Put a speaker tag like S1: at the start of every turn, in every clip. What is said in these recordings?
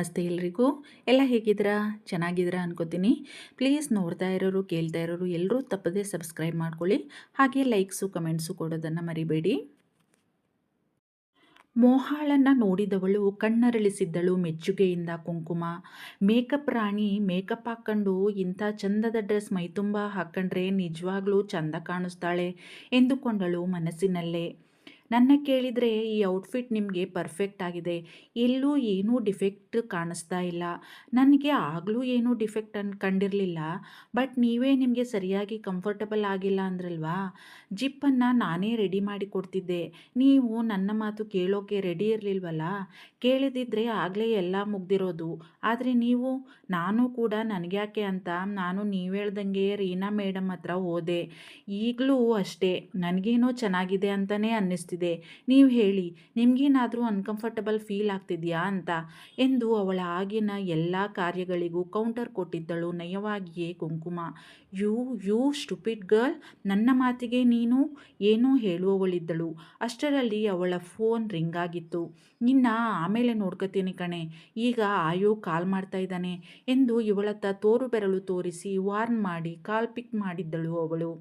S1: ನಮಸ್ತೆ ಎಲ್ರಿಗೂ. ಎಲ್ಲ ಹೇಗಿದ್ದೀರಾ? ಚೆನ್ನಾಗಿದ್ದೀರಾ ಅನ್ಕೋತೀನಿ. ಪ್ಲೀಸ್ ನೋಡ್ತಾ ಇರೋರು, ಕೇಳ್ತಾ ಇರೋರು ಎಲ್ಲರೂ ತಪ್ಪದೇ ಸಬ್ಸ್ಕ್ರೈಬ್ ಮಾಡ್ಕೊಳ್ಳಿ. ಹಾಗೆ ಲೈಕ್ಸು ಕಮೆಂಟ್ಸು ಕೊಡೋದನ್ನು ಮರಿಬೇಡಿ. ಮೋಹಾಳನ್ನು ನೋಡಿದವಳು, ಕಣ್ಣರಳಿಸಿದ್ದಳು ಮೆಚ್ಚುಗೆಯಿಂದ ಕುಂಕುಮ. ಮೇಕಪ್ ರಾಣಿ ಮೇಕಪ್ ಹಾಕ್ಕೊಂಡು ಇಂಥ ಚಂದದ ಡ್ರೆಸ್ ಮೈತುಂಬ ಹಾಕ್ಕೊಂಡ್ರೆ ನಿಜವಾಗ್ಲೂ ಚಂದ ಕಾಣಿಸ್ತಾಳೆ ಎಂದುಕೊಂಡಳು ಮನಸ್ಸಿನಲ್ಲೇ. ನನ್ನ ಕೇಳಿದರೆ ಈ ಔಟ್ಫಿಟ್ ನಿಮಗೆ ಪರ್ಫೆಕ್ಟ್ ಆಗಿದೆ. ಎಲ್ಲೂ ಏನೂ ಡಿಫೆಕ್ಟ್ ಕಾಣಿಸ್ತಾ ಇಲ್ಲ. ನನಗೆ ಆಗಲೂ ಏನೂ ಡಿಫೆಕ್ಟ್ ಅನ್, ಕಂಡಿರಲಿಲ್ಲ. ಬಟ್ ನೀವೇ ನಿಮಗೆ ಸರಿಯಾಗಿ ಕಂಫರ್ಟಬಲ್ ಆಗಿಲ್ಲ ಅಂದ್ರಲ್ವಾ? ಜಿಪ್ಪನ್ನು ನಾನೇ ರೆಡಿ ಮಾಡಿ ಕೊಡ್ತಿದ್ದೆ. ನೀವು ನನ್ನ ಮಾತು ಕೇಳೋಕೆ ರೆಡಿ ಇರಲಿಲ್ವಲ್ಲ? ಕೇಳಿದಿದ್ರೆ ಆಗಲೇ ಎಲ್ಲ ಮುಗ್ದಿರೋದು. ಆದರೆ ನೀವು, ನಾನು ಕೂಡ ನನಗ್ಯಾಕೆ ಅಂತ ನಾನು ನೀವು ಹೇಳ್ದಂಗೆ ರೀನಾ ಮೇಡಮ್ ಹತ್ರ ಹೋದೆ. ಈಗಲೂ ಅಷ್ಟೇ. ನನಗೇನೋ ಚೆನ್ನಾಗಿದೆ ಅಂತಲೇ ಅನ್ನಿಸ್ತಿದೆ. ಇದೆ. ನೀವು ಹೇಳಿ, ನಿಮಗೇನಾದರೂ ಅನ್ಕಂಫರ್ಟಬಲ್ ಫೀಲ್ ಆಗ್ತಿದೆಯಾ ಅಂತ? ಎಂದು ಅವಳ ಆಗಿನ ಎಲ್ಲ ಕಾರ್ಯಗಳಿಗೂ ಕೌಂಟರ್ ಕೊಟ್ಟಿದ್ದಳು ನಯವಾಗಿಯೇ ಕುಂಕುಮ. ಯು ಯು ಸ್ಟುಪಿಡ್ ಗರ್ಲ್ ನನ್ನ ಮಾತಿಗೆ ನೀನು ಏನೂ ಹೇಳುವವಳಿದ್ದಳು. ಅಷ್ಟರಲ್ಲಿ ಅವಳ ಫೋನ್ ರಿಂಗ್ ಆಗಿತ್ತು. ನಿನ್ನ ಆಮೇಲೆ ನೋಡ್ಕೋತೀನಿ ಕಣೆ. ಈಗ ಆಯೋ ಕಾಲ್ ಮಾಡ್ತಾ ಇದ್ದಾನೆ. ಎಂದು ಇವಳತ್ತ ತೋರು ಬೆರಳು ತೋರಿಸಿ ವಾರ್ನ್ ಮಾಡಿ ಕಾಲ್ ಪಿಕ್ ಮಾಡಿದ್ದಳು ಅವಳು.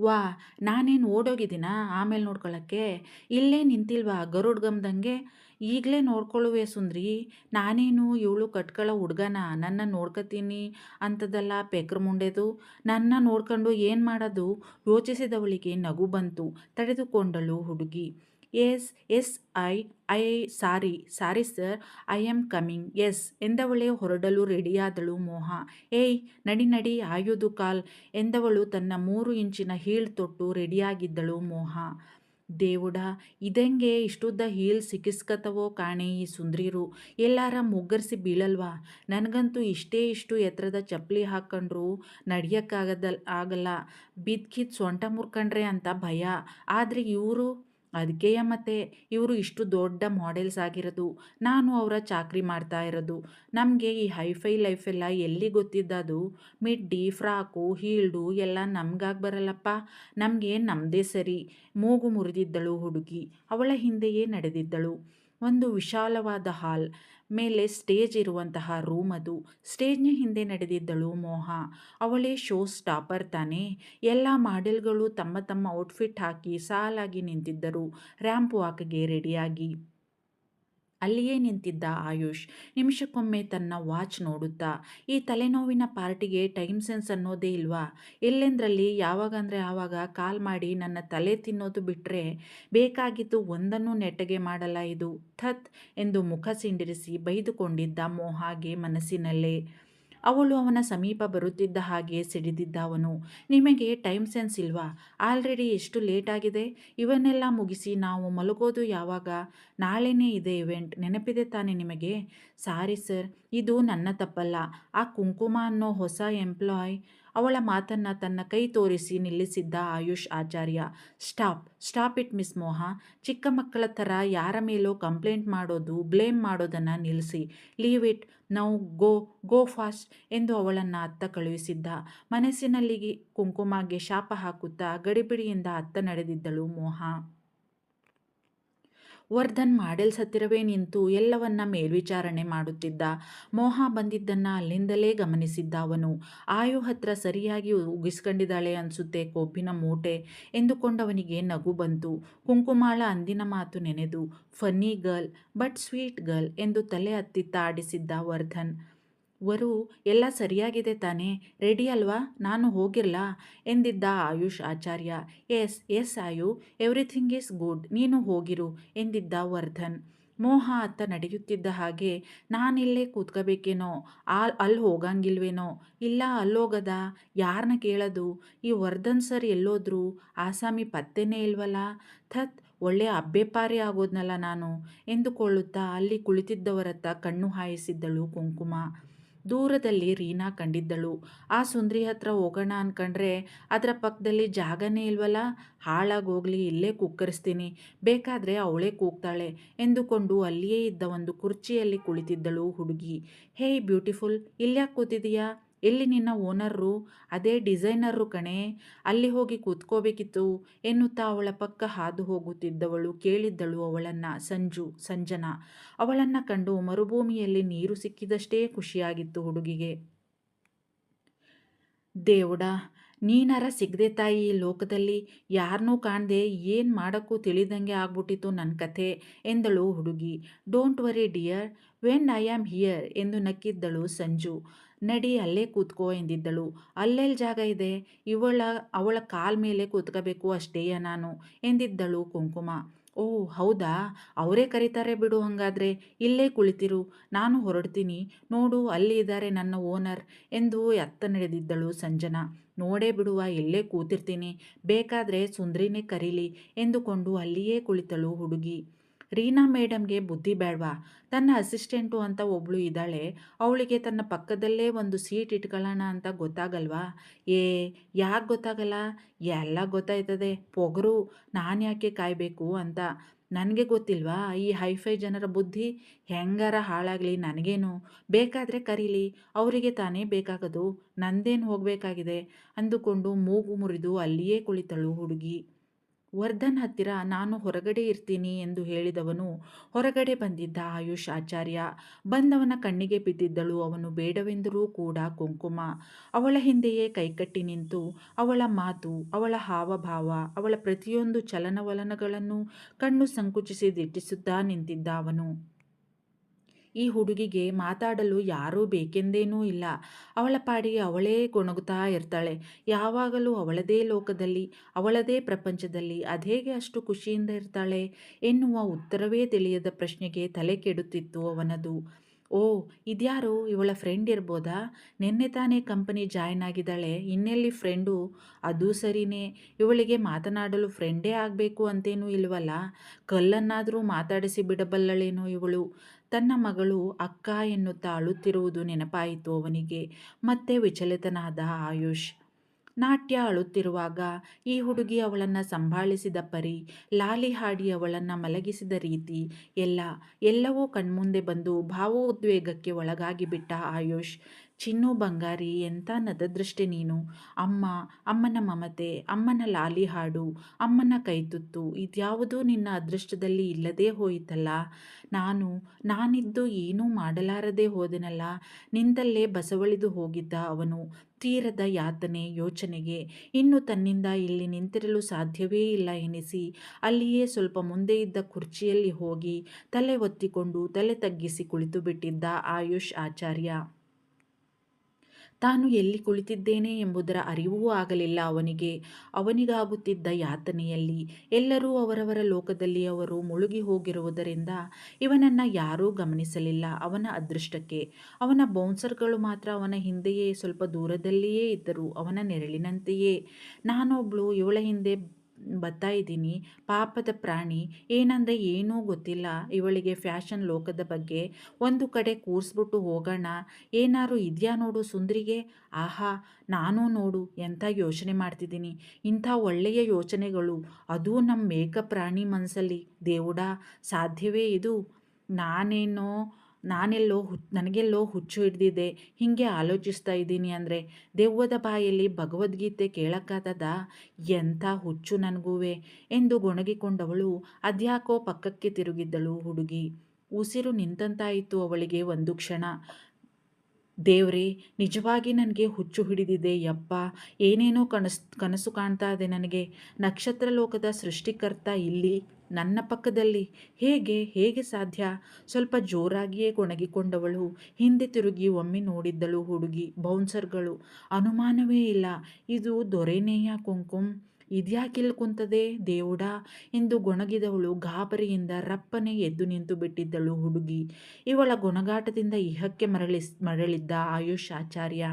S1: ವಾ, ನಾನೇನು ಓಡೋಗಿದ್ದೀನಾ? ಆಮೇಲೆ ನೋಡ್ಕೊಳ್ಳೋಕ್ಕೆ ಇಲ್ಲೇ ನಿಂತಿಲ್ವಾ? ಗರುಡ್ ಗಮ್ದಂಗೆ. ಈಗಲೇ ನೋಡ್ಕೊಳ್ಳುವೆ ಸುಂದ್ರಿ. ನಾನೇನು ಇವಳು ಕಟ್ಕೊಳ್ಳೋ ಹುಡ್ಗನ? ನನ್ನ ನೋಡ್ಕೊತೀನಿ ಅಂಥದ್ದೆಲ್ಲ ಪೆಕ್ರ ಮುಂಡೆದು. ನನ್ನ ನೋಡ್ಕೊಂಡು ಏನು ಮಾಡೋದು? ಯೋಚಿಸಿದವಳಿಗೆ ನಗು ಬಂತು. ತಡೆದುಕೊಂಡಳು ಹುಡುಗಿ. Yes yes I I sorry sorry sir I am coming yes ಎಂದವಳೇ ಹೊರಡಲು ರೆಡಿಯಾದಳು ಮೋಹ. ಏಯ್, ನಡಿ ನಡಿ, ಆಯುದು ಕಾಲ್. ಎಂದವಳು ತನ್ನ ಮೂರು ಇಂಚಿನ ಹೀಲ್ ತೊಟ್ಟು ರೆಡಿಯಾಗಿದ್ದಳು ಮೋಹ. ದೇವುಡ, ಇದಂಗೆ ಇಷ್ಟುದ್ದ ಹೀಲ್ ಸಿಕ್ಕಿಸ್ಕತವೋ ಕಾಣೆ ಈ ಸುಂದ್ರಿರು. ಎಲ್ಲಾರ ಮುಗ್ಗರಿಸಿ ಬೀಳಲ್ವಾ? ನನಗಂತೂ ಇಷ್ಟೇ ಇಷ್ಟು ಎತ್ತರದ ಚಪ್ಪಲಿ ಹಾಕ್ಕೊಂಡ್ರು ನಡಿಯೋಕ್ಕಾಗದಲ್, ಆಗಲ್ಲ. ಬಿದ್ಕಿದ್ ಸೊಂಟ ಮುರ್ಕಂಡ್ರೆ ಅಂತ ಭಯ. ಆದರೆ ಇವರು ಅದಕ್ಕೆಯ ಮತ್ತೆ ಇವರು ಇಷ್ಟು ದೊಡ್ಡ ಮಾಡೆಲ್ಸ್ ಆಗಿರೋದು, ನಾನು ಅವರ ಚಾಕ್ರಿ ಮಾಡ್ತಾ ಇರೋದು. ನಮಗೆ ಈ ಹೈಫೈ ಲೈಫೆಲ್ಲ ಎಲ್ಲಿ ಗೊತ್ತಿದ್ದದು? ಮಿಡ್ಡಿ ಫ್ರಾಕು ಹೀಲ್ಡು ಎಲ್ಲ ನಮ್ಗಾಗಿ ಬರಲ್ಲಪ್ಪ. ನಮಗೆ ನಮ್ಮದೇ ಸರಿ. ಮೂಗು ಮುರಿದಿದ್ದಳು ಹುಡುಗಿ. ಅವಳ ಹಿಂದೆಯೇ ನಡೆದಿದ್ದಳು. ಒಂದು ವಿಶಾಲವಾದ ಹಾಲ್. ಮೇಲೆ ಸ್ಟೇಜ್ ಇರುವಂತಹ ರೂಮ್ ಅದು. ಸ್ಟೇಜ್ನ ಹಿಂದೆ ನಡೆದಿದ್ದಳು ಮೋಹ. ಅವಳೇ ಶೋ ಸ್ಟಾಪರ್ ತಾನೇ. ಎಲ್ಲ ಮಾಡೆಲ್ಗಳು ತಮ್ಮ ತಮ್ಮ ಔಟ್ಫಿಟ್ ಹಾಕಿ ಸಾಲಾಗಿ ನಿಂತಿದ್ದರು. ರ್ಯಾಂಪ್ ವಾಕ್ಗೆ ರೆಡಿಯಾಗಿ. ಅಲ್ಲಿಯೇ ನಿಂತಿದ್ದ ಆಯುಷ್. ನಿಮಿಷಕ್ಕೊಮ್ಮೆ ತನ್ನ ವಾಚ್ ನೋಡುತ್ತಾ, ಈ ತಲೆನೋವಿನ ಪಾರ್ಟಿಗೆ ಟೈಮ್ ಸೆನ್ಸ್ ಅನ್ನೋದೇ ಇಲ್ವಾ? ಎಲ್ಲೆಂದ್ರಲ್ಲಿ? ಯಾವಾಗಂದರೆ ಆವಾಗ ಕಾಲ್ ಮಾಡಿ ನನ್ನ ತಲೆ ತಿನ್ನೋದು ಬಿಟ್ಟರೆ ಬೇಕಾಗಿದ್ದು ಒಂದನ್ನು ನೆಟ್ಟಗೆ ಮಾಡಲ್ಲ ಇದು. ಥತ್! ಎಂದು ಮುಖ ಸಿಂಡಿರಿಸಿ ಬೈದುಕೊಂಡಿದ್ದ ಮೋಹಾಗೆ ಮನಸ್ಸಿನಲ್ಲೇ. ಅವಳು ಅವನ ಸಮೀಪ ಬರುತ್ತಿದ್ದ ಹಾಗೆ ಸಿಡಿದಿದ್ದ ಅವನು, ನಿಮಗೆ ಟೈಮ್ ಸೆನ್ಸ್ ಇಲ್ವಾ? ಆಲ್ರೆಡಿ ಎಷ್ಟು ಲೇಟ್ ಆಗಿದೆ? ಇವನ್ನೆಲ್ಲ ಮುಗಿಸಿ ನಾವು ಮಲಗೋದು ಯಾವಾಗ? ನಾಳೆನೇ ಇದೆ ಇವೆಂಟ್, ನೆನಪಿದೆ ತಾನೆ ನಿಮಗೆ? ಸಾರಿ ಸರ್, ಇದು ನನ್ನ ತಪ್ಪಲ್ಲ. ಆ ಕುಂಕುಮ ಅನ್ನೋ ಹೊಸ ಎಂಪ್ಲಾಯ್ ಅವಳ ಮಾತನ್ನು ತನ್ನ ಕೈ ತೋರಿಸಿ ನಿಲ್ಲಿಸಿದ್ದ Ayush Acharya, stop stop it miss Moha. ಚಿಕ್ಕ ಮಕ್ಕಳ ಥರ ಯಾರ ಮೇಲೋ ಕಂಪ್ಲೇಂಟ್ ಮಾಡೋದು, ಬ್ಲೇಮ್ ಮಾಡೋದನ್ನು ನಿಲ್ಲಿಸಿ leave it, now go go fast ಎಂದು ಅವಳನ್ನು ಅತ್ತ ಕಳುಹಿಸಿದ್ದ. ಮನಸ್ಸಿನಲ್ಲಿ ಕುಂಕುಮಗೆ ಶಾಪ ಹಾಕುತ್ತಾ ಗಡಿಬಿಡಿಯಿಂದ ಅತ್ತ ನಡೆದಿದ್ದಳು ಮೋಹ. ವರ್ಧನ್ ಮಾಡೆಲ್ಸ್ ಹತ್ತಿರವೇ ನಿಂತು ಎಲ್ಲವನ್ನ ಮೇಲ್ವಿಚಾರಣೆ ಮಾಡುತ್ತಿದ್ದ. ಮೋಹ ಬಂದಿದ್ದನ್ನು ಅಲ್ಲಿಂದಲೇ ಗಮನಿಸಿದ್ದ ಅವನು. ಆಯು ಹತ್ರ ಸರಿಯಾಗಿ ಉಗಿಸ್ಕೊಂಡಿದ್ದಾಳೆ ಅನಿಸುತ್ತೆ ಕೋಪಿನ ಮೂಟೆ ಎಂದುಕೊಂಡವನಿಗೆ ನಗು ಬಂತು. ಕುಂಕುಮಾಳ ಅಂದಿನ ಮಾತು ನೆನೆದು, funny girl but sweet girl ಎಂದು ತಲೆ ಹತ್ತಿತ್ತ ಆಡಿಸಿದ್ದ ವರ್ಧನ್. ವರು, ಎಲ್ಲ ಸರಿಯಾಗಿದೆ ತಾನೇ? ರೆಡಿ ಅಲ್ವಾ? ನಾನು ಹೋಗಿರಲಾ ಎಂದಿದ್ದ Ayush Acharya. Yes yes Ayu, everything is good, ನೀನು ಹೋಗಿರು, ಎಂದಿದ್ದ ವರ್ಧನ್. ಮೋಹ ಅತ್ತ ನಡೆಯುತ್ತಿದ್ದ ಹಾಗೆ, ನಾನಿಲ್ಲೇ ಕೂತ್ಕೋಬೇಕೇನೋ? ಆ ಅಲ್ಲಿ ಹೋಗಂಗಿಲ್ವೇನೋ? ಇಲ್ಲ ಅಲ್ಲೋಗದ ಯಾರನ್ನ ಕೇಳೋದು? ಈ ವರ್ಧನ್ ಸರ್ ಎಲ್ಲೋದ್ರು? ಆಸಾಮಿ ಪತ್ತೆನೇ ಇಲ್ವಲ್ಲ ಥತ್, ಒಳ್ಳೆ ಅಬ್ಬೆಪಾರಿ ಆಗೋದ್ನಲ್ಲ ನಾನು, ಎಂದುಕೊಳ್ಳುತ್ತಾ ಅಲ್ಲಿ ಕುಳಿತಿದ್ದವರತ್ತ ಕಣ್ಣು ಹಾಯಿಸಿದ್ದಳು ಕುಂಕುಮ. ದೂರದಲ್ಲಿ ರೀನಾ ಕಂಡಿದ್ದಳು. ಆ ಸುಂದ್ರಿ ಹತ್ರ ಹೋಗೋಣ ಅನ್ಕಂಡ್ರೆ ಅದರ ಪಕ್ಕದಲ್ಲಿ ಜಾಗನೇ ಇಲ್ವಲ್ಲ ಹಾಳಾಗೋಗ್ಲಿ, ಇಲ್ಲೇ ಕುಕ್ಕರಿಸ್ತೀನಿ ಬೇಕಾದರೆ ಅವಳೇ ಕೂಗ್ತಾಳೆ ಎಂದುಕೊಂಡು ಅಲ್ಲಿಯೇ ಇದ್ದ ಒಂದು ಕುರ್ಚಿಯಲ್ಲಿ ಕುಳಿತಿದ್ದಳು ಹುಡುಗಿ. ಹೇಯ್ ಬ್ಯೂಟಿಫುಲ್, ಇಲ್ಯಾಕೆ ಕೂತಿದೀಯಾ? ಎಲ್ಲಿ ನಿನ್ನ ಓನರ್ರು? ಅದೇ ಡಿಸೈನರ್ರು ಕಣೆ. ಅಲ್ಲಿ ಹೋಗಿ ಕೂತ್ಕೋಬೇಕಿತ್ತು. ಎನ್ನುತ್ತಾ ಅವಳ ಪಕ್ಕ ಹಾದು ಹೋಗುತ್ತಿದ್ದವಳು, ಕೇಳಿದ್ದಳು ಅವಳನ್ನು ಸಂಜು, ಸಂಜನಾ. ಅವಳನ್ನು ಕಂಡು ಮರುಭೂಮಿಯಲ್ಲಿ ನೀರು ಸಿಕ್ಕಿದಷ್ಟೇ ಖುಷಿಯಾಗಿತ್ತು ಹುಡುಗಿಗೆ. ದೇವುಡ ನೀನಾರ ಸಿಗದೆ ತಾಯಿ ಈ ಲೋಕದಲ್ಲಿ? ಯಾರನ್ನೂ ಕಾಣದೆ ಏನು ಮಾಡೋಕ್ಕೂ ತಿಳಿದಂಗೆ ಆಗ್ಬಿಟ್ಟಿತ್ತು ನನ್ನ ಕಥೆ, ಎಂದಳು ಹುಡುಗಿ. Don't worry dear, when I am here, ಎಂದು ನಕ್ಕಿದ್ದಳು ಸಂಜು. ನಡಿ, ಅಲ್ಲೇ ಕೂತ್ಕೋ, ಎಂದಿದ್ದಳು. ಅಲ್ಲೆಲ್ಲಿ ಜಾಗ ಇದೆ? ಇವಳ, ಅವಳ ಕಾಲ್ ಮೇಲೆ ಕೂತ್ಕೋಬೇಕು ಅಷ್ಟೇಯ ನಾನು? ಎಂದಿದ್ದಳು ಕುಂಕುಮ. ಓ ಹೌದಾ? ಅವರೇ ಕರೀತಾರೆ ಬಿಡು ಹಾಗಾದರೆ. ಇಲ್ಲೇ ಕುಳಿತಿರು. ನಾನು ಹೊರಡ್ತೀನಿ. ನೋಡು, ಅಲ್ಲಿ ಇದ್ದಾರೆ ನನ್ನ ಓನರ್ ಎಂದು ಎತ್ತ ನಡೆದಿದ್ದಳು ಸಂಜನಾ. ನೋಡೇ ಬಿಡುವ, ಇಲ್ಲೇ ಕೂತಿರ್ತೀನಿ. ಬೇಕಾದರೆ ಸುಂದ್ರಿನೇ ಕರೀಲಿ ಎಂದುಕೊಂಡು ಅಲ್ಲಿಯೇ ಕುಳಿತಳು ಹುಡುಗಿ. ರೀನಾ ಮೇಡಮ್ಗೆ ಬುದ್ಧಿ ಬೇಡವಾ? ತನ್ನ ಅಸಿಸ್ಟೆಂಟು ಅಂತ ಒಬ್ಬಳು ಇದ್ದಾಳೆ, ಅವಳಿಗೆ ತನ್ನ ಪಕ್ಕದಲ್ಲೇ ಒಂದು ಸೀಟ್ ಇಟ್ಕೊಳ್ಳೋಣ ಅಂತ ಗೊತ್ತಾಗಲ್ವಾ? ಏ, ಯಾಕೆ ಗೊತ್ತಾಗಲ್ಲ? ಎಲ್ಲ ಗೊತ್ತಾಯ್ತದೆ. ಪೊಗರು, ನಾನು ಯಾಕೆ ಕಾಯಬೇಕು ಅಂತ. ನನಗೆ ಗೊತ್ತಿಲ್ವಾ ಈ ಹೈಫೈ ಜನರ ಬುದ್ಧಿ? ಹೆಂಗಾರ ಹಾಳಾಗಲಿ ನನಗೇನು? ಬೇಕಾದರೆ ಕರೀಲಿ. ಅವರಿಗೆ ತಾನೇ ಬೇಕಾಗದು. ನಂದೇನು ಹೋಗಬೇಕಾಗಿದೆ? ಅಂದುಕೊಂಡು ಮೂಗು ಮುರಿದು ಅಲ್ಲಿಯೇ ಕುಳಿತಳು ಹುಡುಗಿ. ವರ್ಧನ್ ಹತ್ತಿರ, ನಾನು ಹೊರಗಡೆ ಇರ್ತೀನಿ ಎಂದು ಹೇಳಿದವನು ಹೊರಗಡೆ ಬಂದಿದ್ದ ಆಯುಷ್ ಆಚಾರ್ಯ. ಬಂದವನ ಕಣ್ಣಿಗೆ ಬಿದ್ದಿದ್ದಳು. ಅವನು ಬೇಡವೆಂದರೂ ಕೂಡ ಕುಂಕುಮ. ಅವಳ ಹಿಂದೆಯೇ ಕೈಕಟ್ಟಿ ನಿಂತು, ಅವಳ ಮಾತು, ಅವಳ ಹಾವಭಾವ, ಅವಳ ಪ್ರತಿಯೊಂದು ಚಲನವಲನಗಳನ್ನು ಕಣ್ಣು ಸಂಕುಚಿಸಿ ದಿಟ್ಟಿಸುತ್ತಾ ನಿಂತಿದ್ದ ಅವನು. ಈ ಹುಡುಗಿಗೆ ಮಾತಾಡಲು ಯಾರೂ ಬೇಕೆಂದೇನೂ ಇಲ್ಲ. ಅವಳ ಪಾಡಿಗೆ ಅವಳೇ ಗೊಣಗುತ್ತಾ ಇರ್ತಾಳೆ. ಯಾವಾಗಲೂ ಅವಳದೇ ಲೋಕದಲ್ಲಿ, ಅವಳದೇ ಪ್ರಪಂಚದಲ್ಲಿ ಅದೇಗೆ ಅಷ್ಟು ಖುಷಿಯಿಂದ ಇರ್ತಾಳೆ ಎನ್ನುವ ಉತ್ತರವೇ ತಿಳಿಯದ ಪ್ರಶ್ನೆಗೆ ತಲೆ ಕೆಡುತ್ತಿತ್ತು ಅವನದು. ಓ, ಇದ್ಯಾರು? ಇವಳ ಫ್ರೆಂಡ್ ಇರ್ಬೋದಾ? ನಿನ್ನೆ ತಾನೇ ಕಂಪನಿ ಜಾಯ್ನ್ ಆಗಿದ್ದಾಳೆ. ಇನ್ನೆಲ್ಲಿ ಫ್ರೆಂಡು? ಅದು ಸರಿನೇ. ಇವಳಿಗೆ ಮಾತನಾಡಲು ಫ್ರೆಂಡೇ ಆಗಬೇಕು ಅಂತೇನೂ ಇಲ್ವಲ್ಲ? ಕಲ್ಲನ್ನಾದರೂ ಮಾತಾಡಿಸಿ ಬಿಡಬಲ್ಲಳೇನೋ ಇವಳು. ತನ್ನ ಮಗಳು ಅಕ್ಕ ಎನ್ನುತ್ತಾ ಅಳುತ್ತಿರುವುದು ನೆನಪಾಯಿತು ಅವನಿಗೆ. ಮತ್ತೆ ವಿಚಲಿತನಾದ ಆಯುಷ್ ನಾಟ್ಯ ಅಳುತ್ತಿರುವಾಗ ಈ ಹುಡುಗಿ ಅವಳನ್ನು ಸಂಭಾಳಿಸಿದ ಪರಿ, ಲಾಲಿ ಹಾಡಿ ಅವಳನ್ನು ಮಲಗಿಸಿದ ರೀತಿ ಎಲ್ಲ, ಎಲ್ಲವೂ ಕಣ್ಮುಂದೆ ಬಂದು ಭಾವೋದ್ವೇಗಕ್ಕೆ ಒಳಗಾಗಿ ಬಿಟ್ಟ ಆಯುಷ್, ಚಿನ್ನು ಬಂಗಾರಿ ಎಂಥ ನದದೃಷ್ಟಿ ನೀನು? ಅಮ್ಮ, ಅಮ್ಮನ ಮಮತೆ, ಅಮ್ಮನ ಲಾಲಿ ಹಾಡು, ಅಮ್ಮನ ಕೈತುತ್ತು, ಇದ್ಯಾವುದೂ ನಿನ್ನ ಅದೃಷ್ಟದಲ್ಲಿ ಇಲ್ಲದೇ ಹೋಯಿತಲ್ಲ? ನಾನು, ನಾನಿದ್ದು ಏನೂ ಮಾಡಲಾರದೆ ಹೋದೆನಲ್ಲ? ನಿಂದಲ್ಲೇ ಬಸವಳಿದು ಹೋಗಿದ್ದ ಅವನು ತೀರದ ಯಾತನೆ ಯೋಚನೆಗೆ ಇನ್ನು ತನ್ನಿಂದ ಇಲ್ಲಿ ನಿಂತಿರಲು ಸಾಧ್ಯವೇ ಇಲ್ಲ ಎನಿಸಿ ಅಲ್ಲಿಯೇ ಸ್ವಲ್ಪ ಮುಂದೆ ಇದ್ದ ಕುರ್ಚಿಯಲ್ಲಿ ಹೋಗಿ ತಲೆ ಒತ್ತಿಕೊಂಡು ತಲೆ ತಗ್ಗಿಸಿ ಕುಳಿತು ಬಿಟ್ಟಿದ್ದ ಆಯುಷ್ ಆಚಾರ್ಯ. ತಾನು ಎಲ್ಲಿ ಕುಳಿತಿದ್ದೇನೆ ಎಂಬುದರ ಅರಿವೂ ಆಗಲಿಲ್ಲ ಅವನಿಗೆ. ಅವನಿಗಾಗುತ್ತಿದ್ದ ಯಾತನೆಯಲ್ಲಿ ಎಲ್ಲರೂ ಅವರವರ ಲೋಕದಲ್ಲಿ ಅವರು ಮುಳುಗಿ ಹೋಗಿರುವುದರಿಂದ ಇವನನ್ನು ಯಾರೂ ಗಮನಿಸಲಿಲ್ಲ. ಅವನ ಅದೃಷ್ಟಕ್ಕೆ ಅವನ ಬೌನ್ಸರ್ಗಳು ಮಾತ್ರ ಅವನ ಹಿಂದೆಯೇ ಸ್ವಲ್ಪ ದೂರದಲ್ಲಿಯೇ ಇದ್ದರು. ಅವನ ನೆರಳಿನಂತೆಯೇ. ನಾನೊಬ್ಳು ಇವಳ ಹಿಂದೆ ಬರ್ತಾ ಇದ್ದೀನಿ. ಪಾಪದ ಪ್ರಾಣಿ. ಏನಂದರೆ ಏನೂ ಗೊತ್ತಿಲ್ಲ. ಇವಳಿಗೆ ಫ್ಯಾಷನ್ ಲೋಕದ ಬಗ್ಗೆ. ಒಂದು ಕಡೆ ಕೂರಿಸ್ಬಿಟ್ಟು ಹೋಗೋಣ. ಏನಾರು ಇದೆಯಾ ನೋಡು ಸುಂದ್ರಿಗೆ? ಆಹಾ, ನಾನು ನೋಡು. ಎಂಥ ಯೋಚನೆ ಮಾಡ್ತಿದ್ದೀನಿ. ಇಂಥ ಒಳ್ಳೆಯ ಯೋಚನೆಗಳು. ಅದು ನಮ್ಮ ಮೇಕಪ್ ಪ್ರಾಣಿ ಮನಸ್ಸಲ್ಲಿ ದೇವುಡ, ಸಾಧ್ಯವೇ ಇದು? ನಾನೇನೋ ನಾನೆಲ್ಲೋ ಹು ನನಗೆಲ್ಲೋ ಹುಚ್ಚು ಹಿಡ್ದಿದೆ, ಹೀಗೆ ಆಲೋಚಿಸ್ತಾ ಇದ್ದೀನಿ ಅಂದರೆ ದೆವ್ವದ ಬಾಯಲ್ಲಿ ಭಗವದ್ಗೀತೆ ಕೇಳಕ್ಕಾಗದ ಎಂಥ ಹುಚ್ಚು ನನಗೂವೆ ಎಂದು ಗೊಣಗಿಕೊಂಡವಳು ಅದ್ಯಾಕೋ ಪಕ್ಕಕ್ಕೆ ತಿರುಗಿದ್ದಳು ಹುಡುಗಿ. ಉಸಿರು ನಿಂತಂತಾಯಿತು ಅವಳಿಗೆ ಒಂದು ಕ್ಷಣ. ದೇವ್ರೇ, ನಿಜವಾಗಿ ನನಗೆ ಹುಚ್ಚು ಹಿಡಿದಿದೆ ಯಪ್ಪ. ಏನೇನೋ ಕನಸು ಕನಸು ಕಾಣ್ತಾ ಇದೆ ನನಗೆ. ನಕ್ಷತ್ರ ಲೋಕದ ಸೃಷ್ಟಿಕರ್ತ ಇಲ್ಲಿ. ನನ್ನ ಪಕ್ಕದಲ್ಲಿ ಹೇಗೆ ಹೇಗೆ ಸಾಧ್ಯ? ಸ್ವಲ್ಪ ಜೋರಾಗಿಯೇ ಕೊಣಗಿಕೊಂಡವಳು ಹಿಂದೆ ತಿರುಗಿ ಒಮ್ಮೆ ನೋಡಿದ್ದಳು ಹುಡುಗಿ, ಬೌನ್ಸರ್ಗಳು. ಅನುಮಾನವೇ ಇಲ್ಲ. ಇದು ದೊರೆನೇಯ ಕುಂಕುಮ್. ಇದ್ಯಾಕಿಲ್ ಕುಂತದೆ ದೇವುಡ? ಎಂದು ಗೊಣಗಿದವಳು ಗಾಬರಿಯಿಂದ ರಪ್ಪನೆ ಎದ್ದು ನಿಂತು ಬಿಟ್ಟಿದ್ದಳು ಹುಡುಗಿ. ಇವಳ ಗೊಣಗಾಟದಿಂದ ಇಹಕ್ಕೆ ಮರಳಿಸ್ ಮರಳಿದ್ದ ಆಯುಷ್ ಆಚಾರ್ಯ.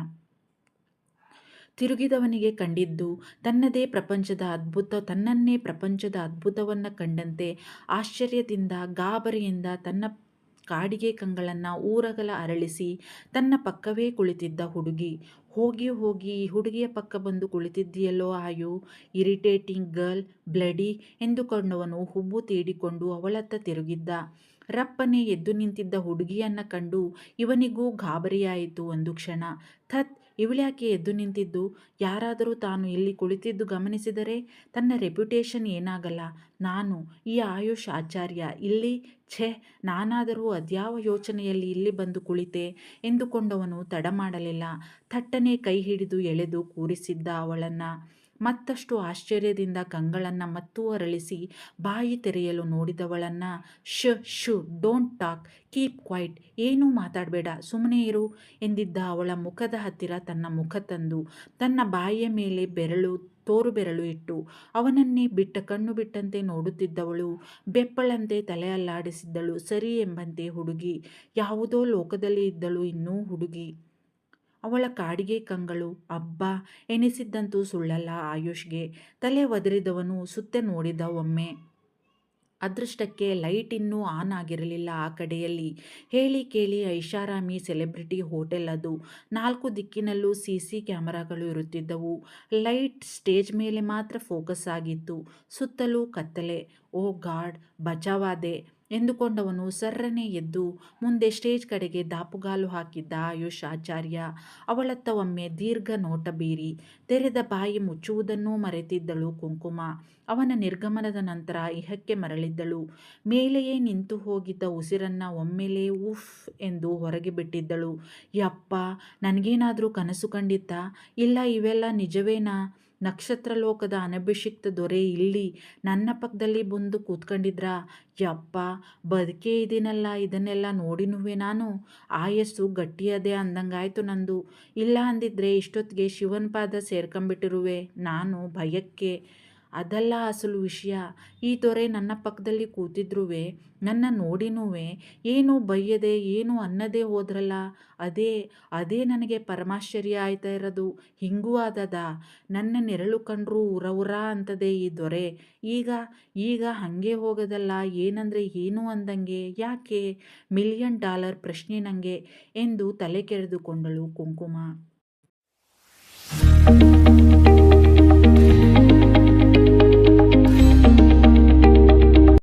S1: ತಿರುಗಿದವನಿಗೆ ಕಂಡಿದ್ದು ತನ್ನದೇ ಪ್ರಪಂಚದ ಅದ್ಭುತ, ತನ್ನನ್ನೇ ಪ್ರಪಂಚದ ಅದ್ಭುತವನ್ನು ಕಂಡಂತೆ ಆಶ್ಚರ್ಯದಿಂದ, ಗಾಬರಿಯಿಂದ ತನ್ನ ಕಾಡಿಗೆ ಕಂಗಳನ್ನು ಊರಗಲ ಅರಳಿಸಿ ತನ್ನ ಪಕ್ಕವೇ ಕುಳಿತಿದ್ದ ಹುಡುಗಿ. ಹೋಗಿ ಹೋಗಿ ಈ ಹುಡುಗಿಯ ಪಕ್ಕ ಬಂದು ಕುಳಿತಿದ್ದೀಯಲ್ಲೋ ಆಯು, ಇರಿಟೇಟಿಂಗ್ ಗರ್ಲ್, ಬ್ಲಡಿ ಎಂದುಕೊಂಡವನು ಹುಬ್ಬು ತೀಡಿಕೊಂಡು ಅವಳತ್ತ ತಿರುಗಿದ್ದ. ರಪ್ಪನೆ ಎದ್ದು ನಿಂತಿದ್ದ ಹುಡುಗಿಯನ್ನು ಕಂಡು ಇವನಿಗೂ ಗಾಬರಿಯಾಯಿತು ಒಂದು ಕ್ಷಣ. ಥತ್ ಇವಳ್ಯಾಕೆ ಎದ್ದು ನಿಂತಿದ್ದು? ಯಾರಾದರೂ ತಾನು ಇಲ್ಲಿ ಕುಳಿತಿದ್ದು ಗಮನಿಸಿದರೆ ತನ್ನ ರೆಪ್ಯುಟೇಷನ್ ಏನಾಗಲ್ಲ. ನಾನು, ಈ ಆಯುಷ್ ಆಚಾರ್ಯ, ಇಲ್ಲಿ, ಛೆ, ನಾನಾದರೂ ಅದ್ಯಾವ ಯೋಚನೆಯಲ್ಲಿ ಇಲ್ಲಿ ಬಂದು ಕುಳಿತೆ ಎಂದುಕೊಂಡವನು ತಡ ಮಾಡಲಿಲ್ಲ ಥಟ್ಟನೆ ಕೈ ಹಿಡಿದು ಎಳೆದು ಕೂರಿಸಿದ್ದ ಅವಳನ್ನು ಮತ್ತಷ್ಟು ಆಶ್ಚರ್ಯದಿಂದ ಕಂಗಳನ್ನು ಮತ್ತೂ ಅರಳಿಸಿ ಬಾಯಿ ತೆರೆಯಲು ನೋಡಿದವಳನ್ನು, ಶ, ಶು, ಡೋಂಟ್ ಟಾಕ್, ಕೀಪ್ ಕ್ವೈಟ್, ಏನೂ ಮಾತಾಡಬೇಡ ಸುಮ್ಮನೆ ಇರು, ಎಂದಿದ್ದ ಅವಳ ಮುಖದ ಹತ್ತಿರ ತನ್ನ ಮುಖ ತಂದು, ತನ್ನ ಬಾಯಿಯ ಮೇಲೆ ಬೆರಳು, ತೋರು ಬೆರಳು ಇಟ್ಟು, ಅವನನ್ನೇ ಬಿಟ್ಟ ಕಣ್ಣು ಬಿಟ್ಟಂತೆ ನೋಡುತ್ತಿದ್ದವಳು, ಬೆಪ್ಪಳಂತೆ ತಲೆ ಅಲ್ಲಾಡಿಸಿದ್ದಳು, ಸರಿ ಎಂಬಂತೆ ಹುಡುಗಿ, ಯಾವುದೋ ಲೋಕದಲ್ಲಿ ಇದ್ದಳು, ಇನ್ನೂ ಹುಡುಗಿ. ಅವಳ ಕಾಡಿಗೆ ಕಂಗಳು ಅಬ್ಬ ಎನಿಸಿದ್ದಂತೂ ಸುಳ್ಳಲ್ಲ ಆಯುಷ್ಗೆ. ತಲೆ ಒದರಿದವನು ಸುತ್ತೆ ನೋಡಿದ ಒಮ್ಮೆ. ಅದೃಷ್ಟಕ್ಕೆ ಲೈಟ್ ಇನ್ನೂ ಆನ್ ಆಗಿರಲಿಲ್ಲ ಆ ಕಡೆಯಲ್ಲಿ. ಹೇಳಿ ಕೇಳಿ ಐಷಾರಾಮಿ ಸೆಲೆಬ್ರಿಟಿ ಹೋಟೆಲ್ ಅದು. ನಾಲ್ಕು ದಿಕ್ಕಿನಲ್ಲೂ ಸಿ ಸಿ ಕ್ಯಾಮರಾಗಳು ಇರುತ್ತಿದ್ದವು. ಲೈಟ್ ಸ್ಟೇಜ್ ಮೇಲೆ ಮಾತ್ರ ಫೋಕಸ್ ಆಗಿತ್ತು. ಸುತ್ತಲೂ ಕತ್ತಲೆ. ಓ ಗಾಡ್ ಬಚಾವಾದೆ ಎಂದುಕೊಂಡವನು ಸರ್ರನೆ ಎದ್ದು ಮುಂದೆ ಸ್ಟೇಜ್ ಕಡೆಗೆ ದಾಪುಗಾಲು ಹಾಕಿದ್ದ ಆಯುಷ್ ಆಚಾರ್ಯ. ಅವಳತ್ತ ಒಮ್ಮೆ ದೀರ್ಘ ನೋಟ ಬೀರಿ ತೆರೆದ ಬಾಯಿ ಮುಚ್ಚುವುದನ್ನೂ ಮರೆತಿದ್ದಳು ಕುಂಕುಮ. ಅವನ ನಿರ್ಗಮನದ ನಂತರ ಇಹಕ್ಕೆ ಮರಳಿದ್ದಳು. ಮೇಲೆಯೇ ನಿಂತು ಹೋಗಿದ್ದ ಉಸಿರನ್ನ ಒಮ್ಮೆಲೇ ಉಫ್ ಎಂದು ಹೊರಗೆ ಬಿಟ್ಟಿದ್ದಳು. ಯಪ್ಪ, ನನಗೇನಾದರೂ ಕನಸು ಕಂಡಿತ್ತಾ? ಇಲ್ಲ, ಇವೆಲ್ಲ ನಿಜವೇನಾ? ನಕ್ಷತ್ರ ಲೋಕದ ಅನಭಿಷಿಕ್ತ ದೊರೆ ಇಲ್ಲಿ. ನನ್ನ ಪಕ್ಕದಲ್ಲಿ ಬಂದು ಕೂತ್ಕೊಂಡಿದ್ರ? ಯಪ್ಪ, ಬದುಕೆ ಇದೀನಲ್ಲ, ಇದನ್ನೆಲ್ಲ ನೋಡಿನುವೆ ನಾನು. ಆಯಸ್ಸು ಗಟ್ಟಿಯದೆ ಅಂದಂಗಾಯ್ತು ನಂದು. ಇಲ್ಲ ಅಂದಿದ್ರೆ ಇಷ್ಟೊತ್ತಿಗೆ ಶಿವನ ಪಾದ ಸೇರ್ಕೊಂಬಿಟ್ಟಿರುವೆ ನಾನು ಭಯಕ್ಕೆ ಅದಲ್ಲ ಅಸಲು ವಿಷಯ. ಈ ದೊರೆ ನನ್ನ ಪಕ್ಕದಲ್ಲಿ ಕೂತಿದ್ರುವೆ, ನನ್ನ ನೋಡಿನೂ ಏನು ಬೈಯದೆ ಏನು ಅನ್ನದೇ ಹೋದ್ರಲ್ಲ. ಅದೇ ಅದೇ ನನಗೆ ಪರಮಾಶ್ಚರ್ಯ ಆಯ್ತಾ ಇರೋದು. ಹಿಂಗೂ ಆದದ? ನನ್ನ ನೆರಳು ಕಂಡ್ರು ಉರ ಉರ ಅಂತದೆ ಈ ದೊರೆ. ಈಗ ಈಗ ಹಾಗೆ ಹೋಗೋದಲ್ಲ. ಏನಂದರೆ ಏನು ಅಂದಂಗೆ? ಯಾಕೆ? ಮಿಲಿಯನ್ ಡಾಲರ್ ಪ್ರಶ್ನೆ ನನಗೆ ಎಂದು ತಲೆ ಕೆರೆದುಕೊಂಡಳು ಕುಂಕುಮ.